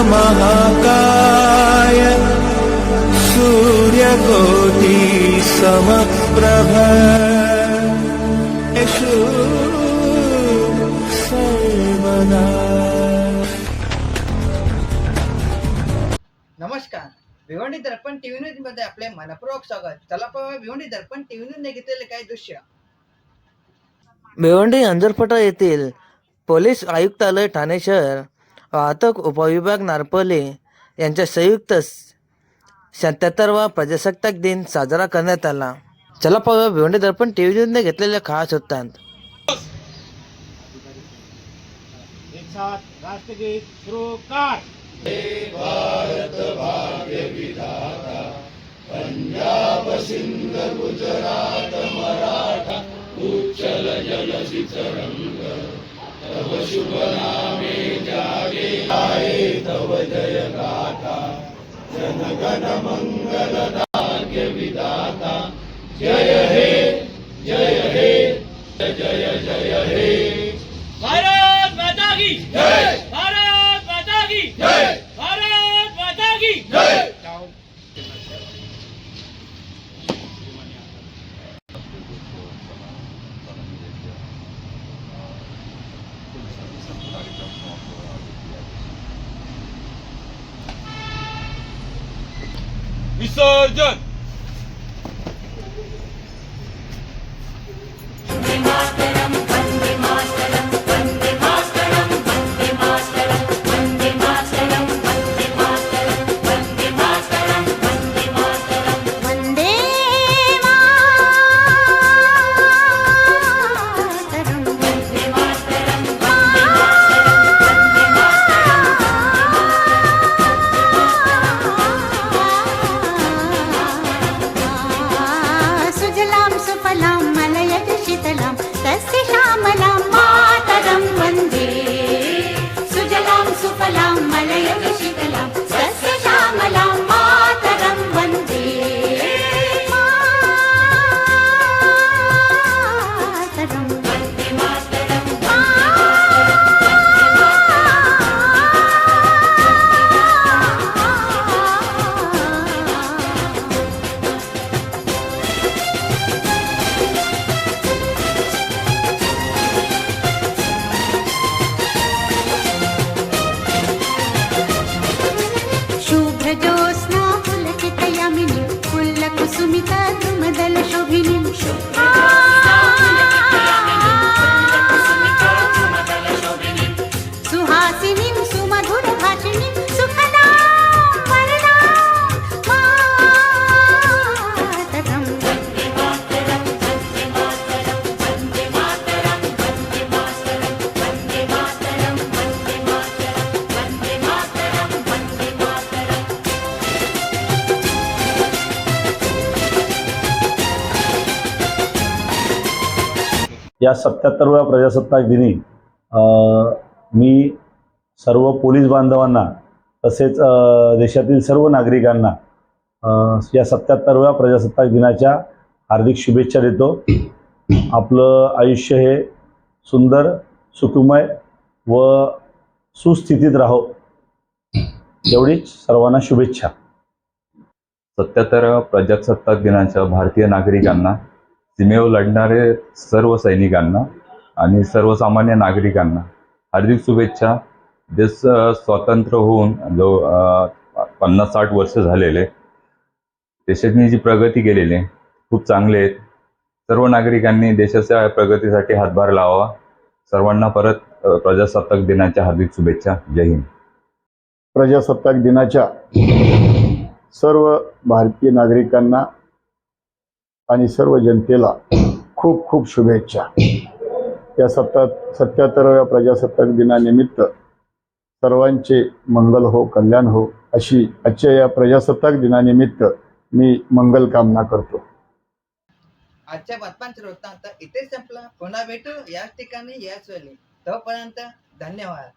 वक्रतुण्डमहाकाय सूर्यकोटि समप्रभ। यशो सर्वदा। नमस्कार. भिवंडी दर्पण टीव्ही न्यूजमध्ये आपले मनपूर्वक स्वागत. चला पाहूया भिवंडी दर्पण टीव्ही न्यूज ने घेतलेले काही दृश्य? भिवंडी अंजरफटा येथील पोलीस आयुक्तालय ठाणे शहर वाहतूक उपविभाग नारपोली यांच्या संयुक्त सत्याहत्तरवा प्रजासत्ताक दिन साजरा करण्यात आला. चला पाहूया भिवंडी दर्पण टी व्ही न्यूजने घेतलेले खास वृत्तांत. एक साथ राष्ट्रगीत शुरू कर. भारत जनगण मंगलदाग्य विदाता जय हे जय हे जय जय हे भारत माता की जय Resurgent! या सत्याहत्तरव्या प्रजासत्ताक दिनी मी सर्व पोलीस बांधवांना तसेच देशातील सर्व नागरिकांना या सत्याहत्तरव्या प्रजासत्ताक दिनाच्या हार्दिक शुभेच्छा देतो. आपलं आयुष्य हे सुंदर सुखमय व सुस्थितीत राहो. एवढीच सर्वांना शुभेच्छा. सत्याहत्तर प्रजासत्ताक दिनाच्या भारतीय नागरिकांना सीमेवर लढणारे सर्व सैनिकांना आणि सर्वसामान्य नागरिकांना हार्दिक शुभेच्छा. देश स्वतंत्र होऊन जो पन्नास साठ वर्ष झालेले देशातनी जी प्रगती केलेली आहे खूप चांगले आहेत सर्व नागरिकांनी देशाच्या प्रगतीसाठी हातभार लावा सर्वांना परत प्रजासत्ताक दिनाच्या हार्दिक शुभेच्छा. जय हिंद. प्रजासत्ताक दिनाच्या सर्व भारतीय नागरिकांना आणि सर्व जनतेला खूप खूप शुभेच्छा. या सत्ता सत्याहत्तराव्या प्रजासत्ताक दिनानिमित्त सर्वांचे मंगल हो कल्याण हो अशी आजच्या या प्रजासत्ताक दिनानिमित्त मी मंगल कामना करतो. आजच्या बातम्यांचा वृत्तांत इथे संपला. पुन्हा भेटू याच ठिकाणी याच वेळी. तोपर्यंत धन्यवाद.